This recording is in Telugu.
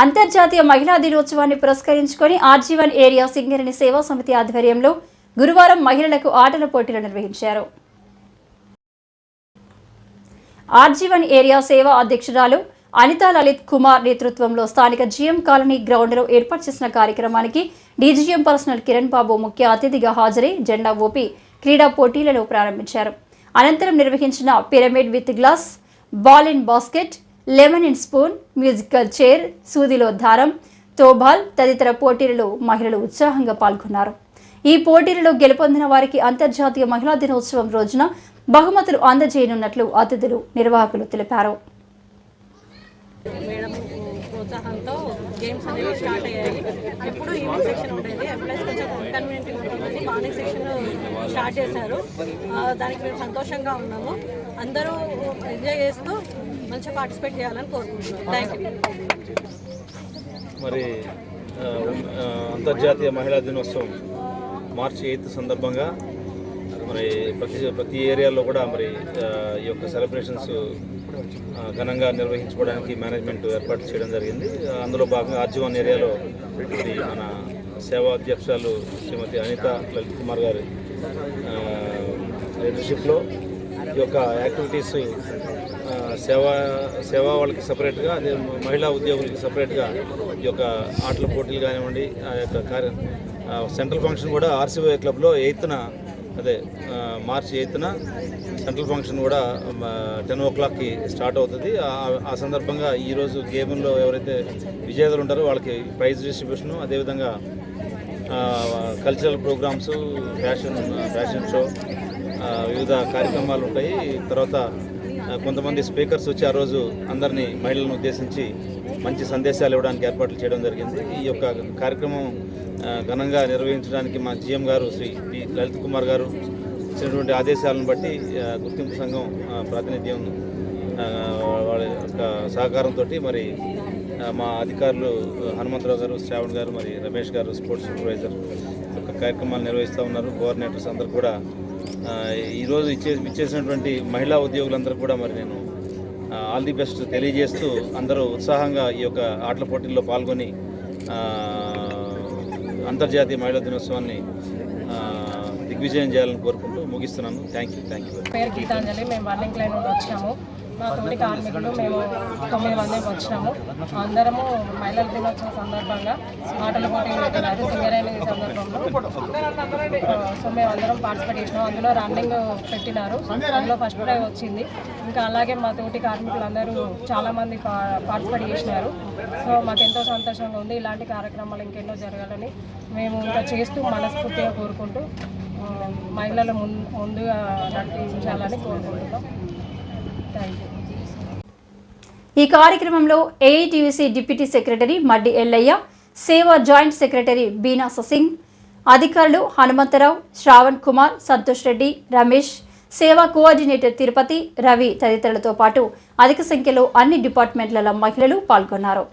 అంతర్జాతీయ మహిళా దినోత్సవాన్ని పురస్కరించుకొని ఆర్జీవన్ ఏరియా సింగరేణి సేవా సమితి ఆధ్వర్యంలో గురువారం మహిళలకు ఆటల పోటీలు నిర్వహించారు. ఆర్జీవన్ ఏరియా సేవా అధ్యక్షురాలు అనితా లలిత్ కుమార్ నేతృత్వంలో స్థానిక జిఎం కాలనీ గ్రౌండ్లో ఏర్పాటు చేసిన కార్యక్రమానికి డీజీఎం పర్సనల్ కిరణ్ బాబు ముఖ్య అతిథిగా హాజరై జెండా ఊపి క్రీడా పోటీలను ప్రారంభించారు. అనంతరం నిర్వహించిన pyramid with glass ball in basket lemon in spoon musical chair సూదిలో దారం తోబాల్ తదితర పోటీలలో మహిళలు ఉత్సాహంగా పాల్గొన్నారు. ఈ పోటీలలో గెలుపొందిన వారికి అంతర్జాతీయ మహిళా దినోత్సవం రోజున బహుమతులు అందజేయనున్నట్లు అతిథులు నిర్వాహకులు తెలిపారు. ప్రోత్సాహంతో గేమ్స్ అనేవి స్టార్ట్ అయ్యాయి. ఎప్పుడు ఈవినింగ్ సెక్షన్ ఉండేది. ప్లస్ కొంచెం కన్వీనియంట్గా ఉంటుందని మార్నింగ్ సెక్షన్ స్టార్ట్ చేశారు. దానికి మేము సంతోషంగా ఉన్నాము. అందరూ ఎంజాయ్ చేస్తూ మంచిగా పార్టిసిపేట్ చేయాలని కోరుకుంటున్నాం. థ్యాంక్ యూ మరి అంతర్జాతీయ మహిళా దినోత్సవం మార్చి ఎయిత్ సందర్భంగా మరి ప్రతి ప్రతి ఏరియాలో కూడా మరి ఈ యొక్క సెలబ్రేషన్స్ ఘనంగా నిర్వహించుకోవడానికి మేనేజ్మెంట్ ఏర్పాటు చేయడం జరిగింది. అందులో భాగంగా ఆర్జీవన్ ఏరియాలో మరి మన సేవా అధ్యక్షురాలు శ్రీమతి అనిత లలిత్ కుమార్ గారి లీడర్షిప్లో ఈ యొక్క యాక్టివిటీస్ సేవా సేవా వాళ్ళకి సపరేట్గా అదే మహిళా ఉద్యోగులకి సపరేట్గా ఈ యొక్క ఆటల పోటీలు కానివ్వండి ఆ యొక్క కార్య సెంట్రల్ ఫంక్షన్ కూడా ఆర్సీఓ క్లబ్లో ఎయిత్న అదే మార్చి ఎయిత్న సెంట్రల్ ఫంక్షన్ కూడా టెన్ ఓ క్లాక్కి స్టార్ట్ అవుతుంది. ఆ- సందర్భంగా ఈరోజు గేమ్లో ఎవరైతే విజేతలు ఉంటారో వాళ్ళకి ప్రైజ్ డిస్ట్రిబ్యూషను అదేవిధంగా cultural programmes fashion fashion show వివిధ కార్యక్రమాలు ఉంటాయి. తర్వాత కొంతమంది స్పీకర్స్ వచ్చి ఆ రోజు అందరినీ మహిళలను ఉద్దేశించి మంచి సందేశాలు ఇవ్వడానికి ఏర్పాట్లు చేయడం జరిగింది. ఈ యొక్క కార్యక్రమం ఘనంగా నిర్వహించడానికి మా జిఎం గారు శ్రీ పి. లలిత్ కుమార్ గారు ఇచ్చినటువంటి ఆదేశాలను బట్టి గుర్తింపు సంఘం ప్రాతినిధ్యం వాళ్ళ యొక్క సహకారంతో మరి మా అధికారులు హనుమంతరావు గారు శ్రావణ్ గారు మరి రమేష్ గారు స్పోర్ట్స్ సూపర్వైజర్ యొక్క కార్యక్రమాలు నిర్వహిస్తూ ఉన్నారు. కోఆర్డినేటర్స్ అందరు కూడా ఈరోజు ఇచ్చే ఇచ్చేసినటువంటి మహిళా ఉద్యోగులందరూ కూడా మరి నేను ఆల్ ది బెస్ట్ తెలియజేస్తూ అందరూ ఉత్సాహంగా ఈ యొక్క ఆటల పోటీల్లో పాల్గొని అంతర్జాతీయ మహిళా దినోత్సవాన్ని దిగ్విజయం చేయాలని కోరుకుంటూ ముగిస్తున్నాను. థ్యాంక్ యూ థ్యాంక్ యూ పేరు గీతాంజలి. మేము రన్నింగ్ లైన్ నుండి వచ్చాము మా తోటి కార్మికులు మేము తొమ్మిది మంది వచ్చినాము. అందరము మహిళల దినోత్సవం సందర్భంగా ఆటల పోటీలు పెట్టినారు సింగరేణి సందర్భంలో. సో మేము అందరం పార్టిసిపేట్ చేసినాం అందులో రన్నింగ్ పెట్టినారు. అందులో ఫస్ట్ ప్రైజ్ వచ్చింది. ఇంకా అలాగే మా తోటి కార్మికులు అందరూ చాలామంది పార్టిసిపేట్ చేసినారు. సో మాకు ఎంతో సంతోషంగా ఉంది. ఇలాంటి కార్యక్రమాలు ఇంకెన్నో జరగాలని మేము ఇంకా చేస్తూ మనస్ఫూర్తిగా కోరుకుంటూ మహిళలు ముందుగా నడిపించాలని కోరుకుంటున్నాం. థ్యాంక్ యూ ఈ కార్యక్రమంలో AITUC deputy secretary Maddi Yellaiah సేవా జాయింట్ సెక్రటరీ బీనా ససింగ్ అధికారులు హనుమంతరావు శ్రావణ్ కుమార్ సంతోష్ రెడ్డి రమేష్ సేవా కోఆర్డినేటర్ తిరుపతి రవి తదితరులతో పాటు అధిక సంఖ్యలో అన్ని డిపార్ట్మెంట్ల మహిళలు పాల్గొన్నారు.